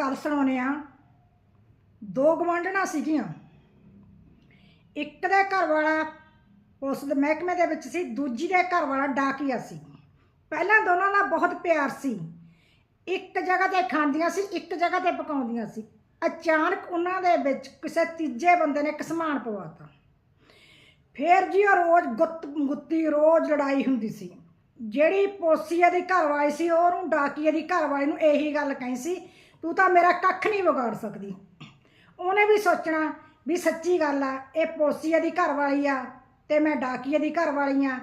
ਗੱਲ ਸੁਣਾਉਨੇ ਆ ਦੋ ਗਵਾਂਢਣਾ ਸੀਗੀਆਂ। ਇੱਕ ਦੇ ਘਰ ਵਾਲਾ ਉਸ ਦੇ ਮਹਿਕਮੇ ਦੇ ਵਿੱਚ ਸੀ, ਦੂਜੀ ਦੇ ਘਰ ਵਾਲਾ ਡਾਕੀਆ ਸੀ। ਪਹਿਲਾਂ ਦੋਨਾਂ ਦਾ ਬਹੁਤ ਪਿਆਰ ਸੀ। ਇੱਕ ਜਗ੍ਹਾ ਤੇ ਖਾਂਦੀਆਂ ਸੀ, ਇੱਕ ਜਗ੍ਹਾ ਤੇ ਪਕਾਉਂਦੀਆਂ ਸੀ। ਅਚਾਨਕ ਉਹਨਾਂ ਦੇ ਵਿੱਚ ਕਿਸੇ ਤੀਜੇ ਬੰਦੇ ਨੇ ਇੱਕ ਸਮਾਨ ਪਵਾਤਾ। ਫੇਰ ਜੀ ਉਹ ਰੋਜ਼ ਗੁੱਤ ਗੁੱਤੀ, ਰੋਜ਼ ਲੜਾਈ ਹੁੰਦੀ ਸੀ। ਜਿਹੜੀ ਪੋਸੀਆ ਦੀ ਘਰਵਾਲੀ ਸੀ, ਉਹਨੂੰ ਡਾਕੀਏ ਦੀ ਘਰਵਾਲੀ ਨੂੰ ਇਹੀ ਗੱਲ ਕਹੀ ਸੀ ਤੂੰ ਤਾਂ ਮੇਰਾ ਕੱਖ ਨਹੀਂ ਵਿਗਾੜ ਸਕਦੀ। ਉਹਨੇ ਵੀ ਸੋਚਣਾ ਵੀ ਸੱਚੀ ਗੱਲ ਆ, ਇਹ ਪੋਸੀਆ ਦੀ ਘਰ ਵਾਲੀ ਆ ਤੇ ਮੈਂ ਡਾਕੀਏ ਦੀ ਘਰ ਵਾਲੀ ਆ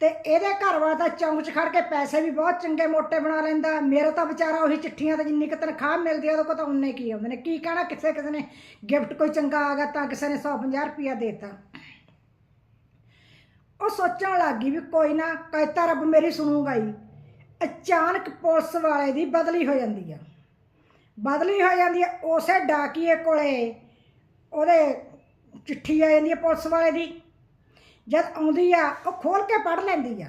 ਤੇ ਇਹਦੇ ਘਰ ਵਾਲਾ ਤਾਂ ਚੌਂਕ 'ਚ ਖੜ ਕੇ ਪੈਸੇ ਵੀ ਬਹੁਤ ਚੰਗੇ ਮੋਟੇ ਬਣਾ ਲੈਂਦਾ, ਮੇਰਾ ਤਾਂ ਵਿਚਾਰਾ ਉਹੀ ਚਿੱਠੀਆਂ ਤੇ ਜਿੰਨੀ ਕੁ ਤਨਖਾਹ ਮਿਲਦੀ ਆ ਉਹਦੇ ਕੋਲ ਤਾਂ ਉਨੇ ਕੀ ਆਉਂਦੇ ਨੇ। ਕੀ ਕਹਿਣਾ ਕਿਸੇ ਕਿਸੇ ਨੇ ਗਿਫਟ ਕੋਈ ਚੰਗਾ ਆ ਗਿਆ ਤਾਂ ਕਿਸੇ ਨੇ 150 ਰੁਪਿਆ ਦੇਤਾ। ਉਹ ਸੋਚਣ ਲੱਗ ਗਈ ਵੀ ਕੋਈ ਨਾ, ਕਹਿਤਾ ਰੱਬ ਮੇਰੀ ਸੁਣੂਗਾ ਹੀ। ਅਚਾਨਕ ਪੁਲਿਸ ਵਾਲੇ ਦੀ ਬਦਲੀ ਹੋ ਜਾਂਦੀ ਆ। ਬਦਲੀ ਹੋ ਜਾਂਦੀ ਹੈ, ਉਸੇ ਡਾਕੀਏ ਕੋਲੇ ਉਹਦੇ ਚਿੱਠੀ ਆ ਜਾਂਦੀ ਹੈ ਪੁਲਿਸ ਵਾਲੇ ਦੀ। ਜਦ ਆਉਂਦੀ ਆ, ਉਹ ਖੋਲ ਕੇ ਪੜ੍ਹ ਲੈਂਦੀ ਆ।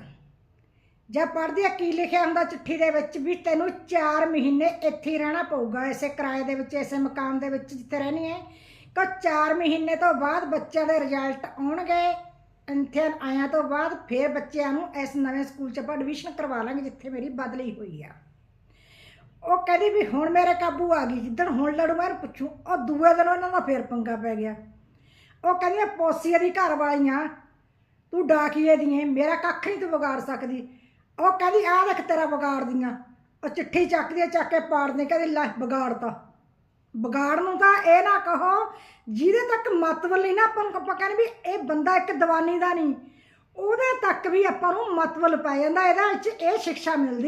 ਜਦ ਪੜ੍ਹਦੀ ਆ, ਕੀ ਲਿਖਿਆ ਹੁੰਦਾ ਚਿੱਠੀ ਦੇ ਵਿੱਚ ਵੀ ਤੈਨੂੰ 4 ਮਹੀਨੇ ਇੱਥੇ ਰਹਿਣਾ ਪਊਗਾ, ਇਸੇ ਕਿਰਾਏ ਦੇ ਵਿੱਚ, ਇਸੇ ਮਕਾਨ ਦੇ ਵਿੱਚ ਜਿੱਥੇ ਰਹਿਣੀ ਹੈ। ਕਿ 4 ਮਹੀਨੇ ਤੋਂ ਬਾਅਦ ਬੱਚਿਆਂ ਦੇ ਰਿਜ਼ਲਟ ਆਉਣਗੇ। ਇੱਥੇ ਆਇਆ ਤੋਂ ਬਾਅਦ ਫੇਰ ਬੱਚਿਆਂ ਨੂੰ ਇਸ ਨਵੇਂ ਸਕੂਲ 'ਚ ਆਪਾਂ ਐਡਮਿਸ਼ਨ ਕਰਵਾ ਲਾਂਗੇ, ਜਿੱਥੇ ਮੇਰੀ ਬਦਲੀ ਹੋਈ ਆ। ਉਹ ਕਹਿੰਦੀ ਵੀ ਹੁਣ ਮੇਰੇ ਕਾਬੂ ਆ ਗਈ ਜਿੱਦਣ ਹੁਣ ਲੜੂ ਮੈਂ ਇਹਨੂੰ ਪੁੱਛੂ ਉਹ ਦੂਏ ਦਿਨ ਉਹਨਾਂ ਦਾ ਫੇਰ ਪੰਗਾ ਪੈ ਗਿਆ। ਉਹ ਕਹਿੰਦੀ ਪੋਸੀਏ ਦੀ ਘਰ ਵਾਲੀਆਂ ਤੂੰ ਡਾਕੀਏ ਦੀ ਏ ਮੇਰਾ ਕੱਖ ਨਹੀਂ ਤੂੰ ਵਿਗਾੜ ਸਕਦੀ। ਉਹ ਕਹਿੰਦੀ ਆਹ ਦੇਖ ਤੇਰਾ ਵਿਗਾੜਦੀਆਂ ਉਹ ਚਿੱਠੀ ਚੱਕਦੀ ਆ, ਚੱਕ ਕੇ ਪਾੜਦੇ ਕਹਿੰਦੀ ਲੈ ਵਿਗਾੜਤਾ ਵਿਗਾੜ ਨੂੰ ਤਾਂ ਇਹ ਨਾ ਕਹੋ ਜਿਹਦੇ ਤੱਕ ਮਤਵਲ ਨਹੀਂ ਨਾ ਆਪਾਂ ਨੂੰ ਆਪਾਂ ਕਹਿੰਦੇ ਵੀ ਇਹ ਬੰਦਾ ਇੱਕ ਦੀਵਾਨੀ ਦਾ ਨਹੀਂ ਉਹਦੇ ਤੱਕ ਵੀ ਆਪਾਂ ਨੂੰ ਮਤਵਲ ਪੈ ਜਾਂਦਾ ਇਹਦਾ ਵਿੱਚ ਇਹ ਸਿੱਖਿਆ ਮਿਲਦੀ।